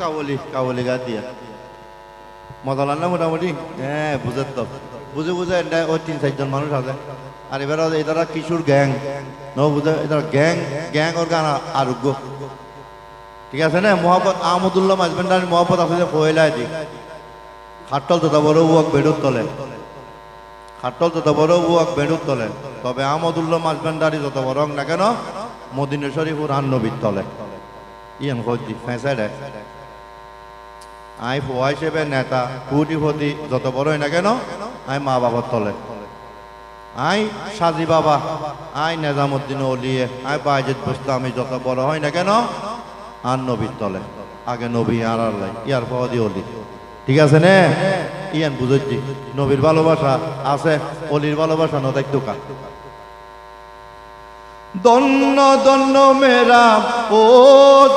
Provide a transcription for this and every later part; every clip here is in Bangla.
কাবলি কাবলি গা দিয়া। মজালার না মোটামুটি? হ্যাঁ বুঝের তো। বুঝে বুঝে ওই তিন চারজন মানুষ আছে। আর এবার এদারা কিশোর গ্যাং। ন বুঝে, এদারা গ্যাং গ্যাং ওর গান আরোগ্য। ঠিক আছে না? মোহাম্মদ আহমদুল্লাহ মাজবেন্ডার মোহাম্মদ আছে যে কয়লাই দি খাটল তো বড় উয়াক বেডুর তলে। খাটল যত বড় উয়াক বেডুর তলে। তবে আহমদুল্লাহ মাজবেন্ডারি যত বড় না কেন মদিনা শরীফুর আন্নবীর তলে। ইয়ান হজি ফেঁসে রে আই ফোয়া হিসেবে নেতা কুটি ফতি যত বড়ই না কেন, আই মা বাবার তলে। আই সাজি বাবা, আই নেজামুদ্দিন অলিয়ে আই বাইজেদ আমি যত বড় হয় না কেন, আর নবীর তলে। আগে নবী আর আল্লাহ ইয়ার ফদি অলি। ঠিক আছে নে? ইয়ান বুঝেছি, নবীর ভালোবাসা আছে, অলির ভালোবাসা ন দেখ দোকান দন্ন দন্ন মেরা ও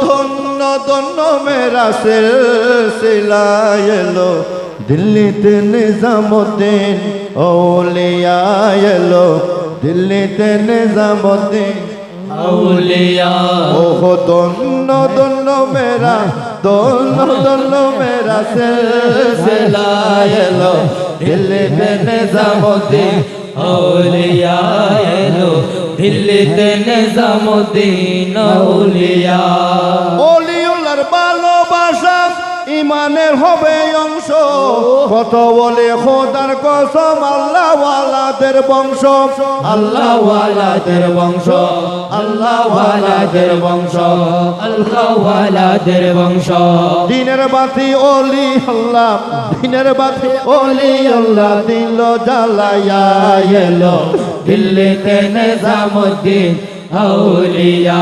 ধন্য দন্ন মেরা সিলসিলা এলো। দিল্লিতে নিজামুদ্দিন ওলিয়া এলো। দিল্লিতে নিজামুদ্দিন আউলিয়া ওহ দন্ন দন্ন মেরা দন্ন দন্ন মেরা সিলসিলা এলো। দিল্লিতে নিজামুদ্দিন আউলিয়া এলো। দিল্লিতে নিজামুদ্দিন আউলিয়া অলিউল্লার ভালোবাসা ইমানের হবে অংশ। কত বলে খোদার কসম আল্লাহওয়ালাদের বংশ। আল্লাহ ওয়ালাদের বংশ আল্লাহ ওয়ালাদের বংশ আল্লাহ ওয়ালাদের বংশ। দিনের বাতি অলি আল্লাহ দিনের বাতি অলি আল্লাহ দিল জ্বালাইয়া এলো। দিল্লিতে নিজামুদ্দিন আউলিয়া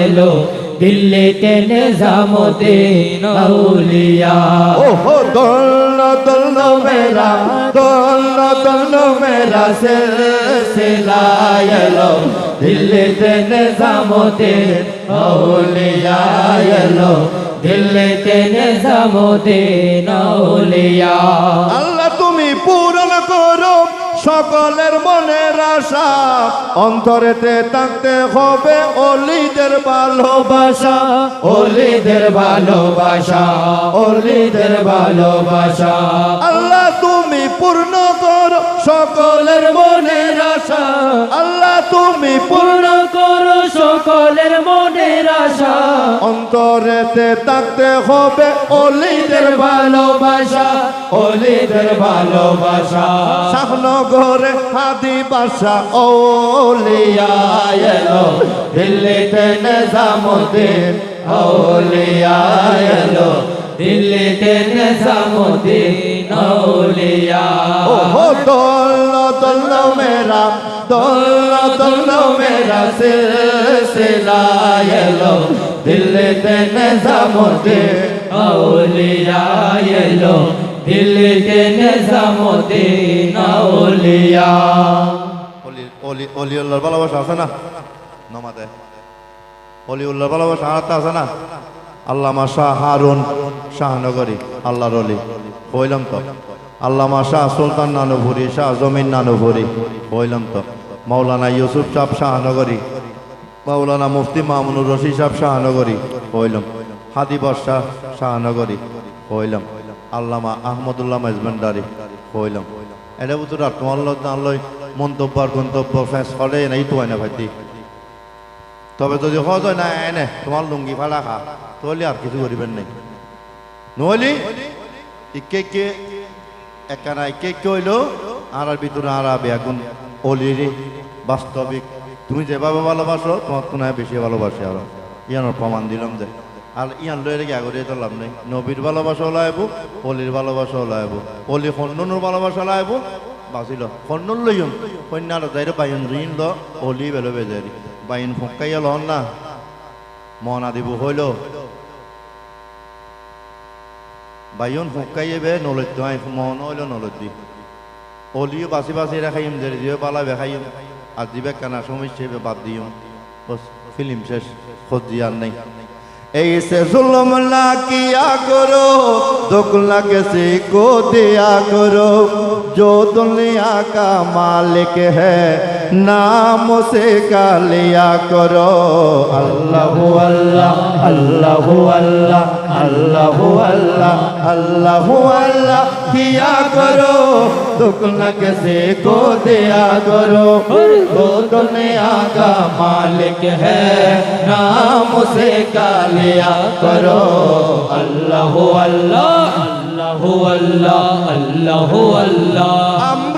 এলো দিল্লিতে নিজামুদ্দিন আউলিয়া। ওহ দোল দোল মেরা দোল দোল মেরা সিলসিলা এলো দিল্লিতে নিজামুদ্দিন আউলিয়া এলো দিল্লিতে নিজামুদ্দিন আউলিয়া। আল্লাহ তুমি পূরণ করো। সকলের মনের আশা অন্তরেতে থাকতে হবে অলিদের ভালোবাসা। অলিদের ভালোবাসা অলিদের ভালোবাসা। আল্লাহ তুমি পূর্ণ করো সকলের মনের আশা। আল্লাহ তুমি পূর্ণ সকলের মনের আশা। অন্তরেতে থাকতে হবে অলিদের ভালোবাসা অলিদের ভালোবাসা। শাহনগরে হাদি বাসা ওলিয়া এলো দিল্লিতে নিজামুদ্দিন আউলিয়া এলো দিল্লিতে নিজামুদ্দিন দোল মেরা, দোল দোল মেরা সিলসিলা এলো। দিল্লিতে নিজামুদ্দিন আউলিয়া এলো। দিল্লিতে নিজামুদ্দিন আউলিয়া অলি অলি, অলিউল্লাহর ভালোবাসা আছে না? নমাতে অলিউল্লাহর ভালোবাসা আর আছে না? আল্লামা শাহ হারুন শাহনগরী, আল্লাহর অলি। হইলাম তো। আল্লামা শাহ সুলতান নানুভুরি, শাহ জমিন নানুভুরি হইলাম তো। মৌলানা ইউসুফ সাহ শাহনগরী মৌলানা মুফতি মামুনুর রশি সাহ শাহনগরী হইলাম হাদি বর্ষা শাহনগরী হইলাম আল্লামা আহমদুল্লাহ মেজবান্ডারি হইলাম এটা লোক জানলই মন্তব্য আর গন্তব্য ফেস করে নাই, তো না ভাইটি। তবে যদি হজ হয় না, এনে তোমার লুঙ্গি ফালা খা তাহলে আর কিছু করিবেন নাই। নহলি ইকে কে একানা ইকে কে হইল? আর ভিতরে আর আবে এখন অলিরে বাস্তবিক। তুমি যেভাবে ভালোবাসো, তোমার তো নয় বেশি ভালোবাসে আর। ইয়ানোর প্রমাণ দিলাম যে। আর ইয়ান লয়ে রেখে আগরে তো লাভ নেই। নবীর ভালোবাসা লাইব অলির ভালোবাসা লাইব অলি খন্ডনুর ভালোবাসা লাইব বাঁচিল খন্ডন লইম কন্যার যাইরে বাইন ঋণ ল, অলি বেলো বেজারি। বাইন ফকাইয়া লন না। মন আদিব হইল। বাইন হুকাইয়ে বে নলদ্য আই মহন হইল নলদ্দি অলিও বাসি বাসি রেখাইম দের দিয়ে পালা বেখাই আর দিবে কানা সমস্যা বাদ দিও ফিল্ম শেষ খোঁজ আর নেই ऐसे जुल्म ना किया करो दुख ना किसी কো দিয়া করো যো দুনিয়া কা মালিক है نام سے کا لیا کرو اللہ اللہ اللہ اللہ اللہ اللہ اللہ اللہ کیا کرو دکھ نہ کسی کو دیا کرو تو دنیا کا مالک ہے نام سے کا لیا کرو اللہ اللہ اللہ اللہ اللہ اللہ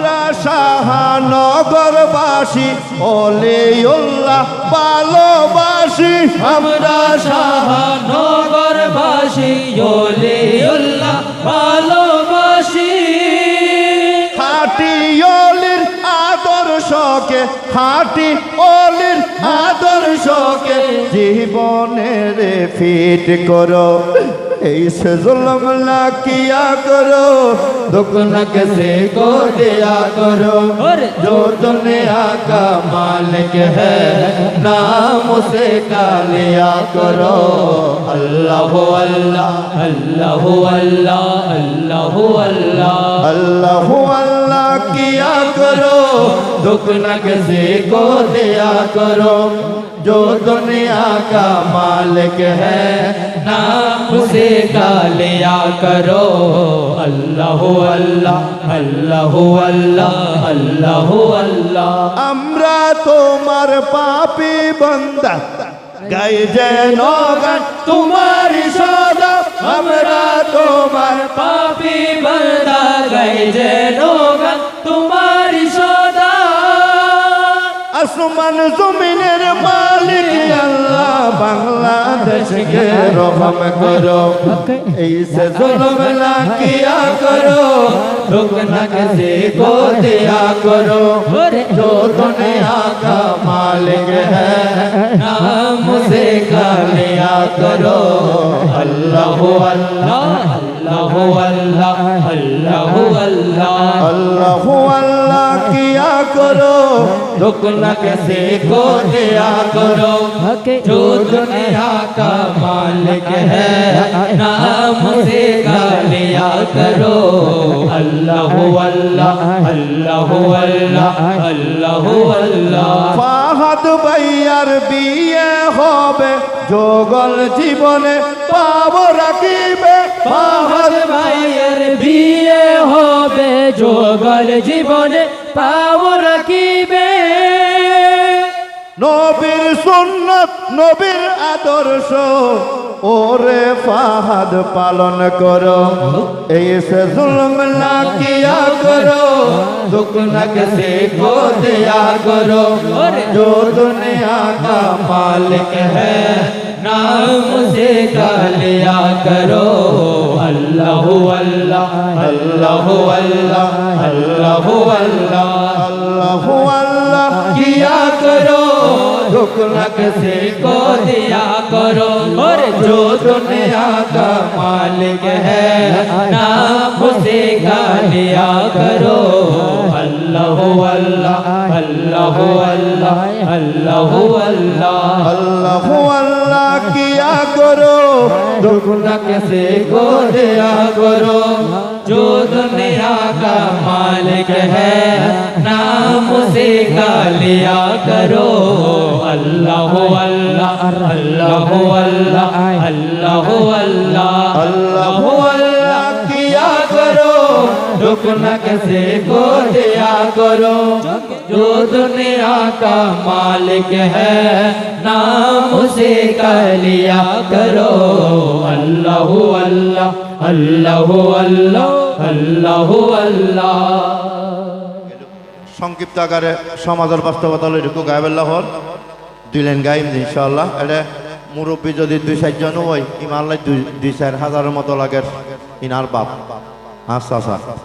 শাহানগরবাসী অলিউল্লাহ ভালোবাসি। আমরা শাহনগরবাসী ওলিউল্লাহ ভালোবাসি। খাটি অলির আদর্শকে, খাটি অলির আদর্শকে জীবনের ফিট করো। এই সে জুলম না কিয়া করো। دکھ نہ کسی کو دیا کرو جو دنیا کا مالک ہے نام اسے کا لیا کرو۔ اللہ اللہ اللہ اللہ اللہ اللہ۔ اللہ کیا کرو۔ دکھ نہ کسی کو دیا کرو۔ جو دنیا کا مالک ہے نام اسے کا لیا کرو۔ اللہ আমরা তোমার পাপি বন্দা গাই যেন তোমার সদা। আমরা তোমার পাপি বন্দা গাই যেন তোমার সদা। আসমান জমিনের মালিক, আল্লাহ, বাংলা বাংলাদেশকে রহম করো এই সে জুলম না কিয়া করো दुख न किसी को दिया करो जो दुनिया का मालिक है नाम से का लिया करो अल्लाह अल्लाह अल्लाह अल्लाह अल्लाह अल्लाह अल्लाह अल्लाह किया करो दुख न किसी को दिया करो जो दुनिया का मालिक है नाम से गालिया करो अल्लाह अल्लाह अल्लाह अल्लाह अल्लाह अल्लाह ফাহাদ ভাইয়ার বিয়ে হবে যোগল জীবনে পাব রাখিবে যোগল জীবনে পাও রাখিবে নবীর সুন্নত নবীর আদর্শ ওরে ফাহাদ পালন করো এই সে জুলম না কিয়া করো দুঃখ না কিসে को दिया करो जो दुनिया का मालिक है नाम से गालिया करो अल्लाह अल्लाह अल्लाह अल्लाह अल्लाह अल्लाह अल्लाह अल्लाह किया करो दुख न किसी को दिया करो और जो दुनिया का मालिक है नाम से गालिया करो अल्लाह अल्लाह अल्लाह अल्लाह अल्लाह अल्लाह अल्लाह করো دگنا کیسے کو دیا کرو جو دنیا کا مالک ہے نام اسے کا لیا کرو اللہ اللہ اللہ اللہ اللہ اللہ اللہ दुख न किसी को दिया करो जो दुनिया का मालिक है नाम से गालिया करो अल्लाह अल्लाह अल्लाह अल्लाह अल्लाह अल्लाह সংক্ষিপ্ত আকারে সমাজের বাস্তবতা লইটুকু গাইবেল্লা হল দুই লাইন গাইম ইনশাআল্লাহ এটা মুরব্বী যদি দুই চারজন হয় ইমানলাই দুই দুই চার হাজারের মতো লাগে ইনার বাপ আচ্ছা আচ্ছা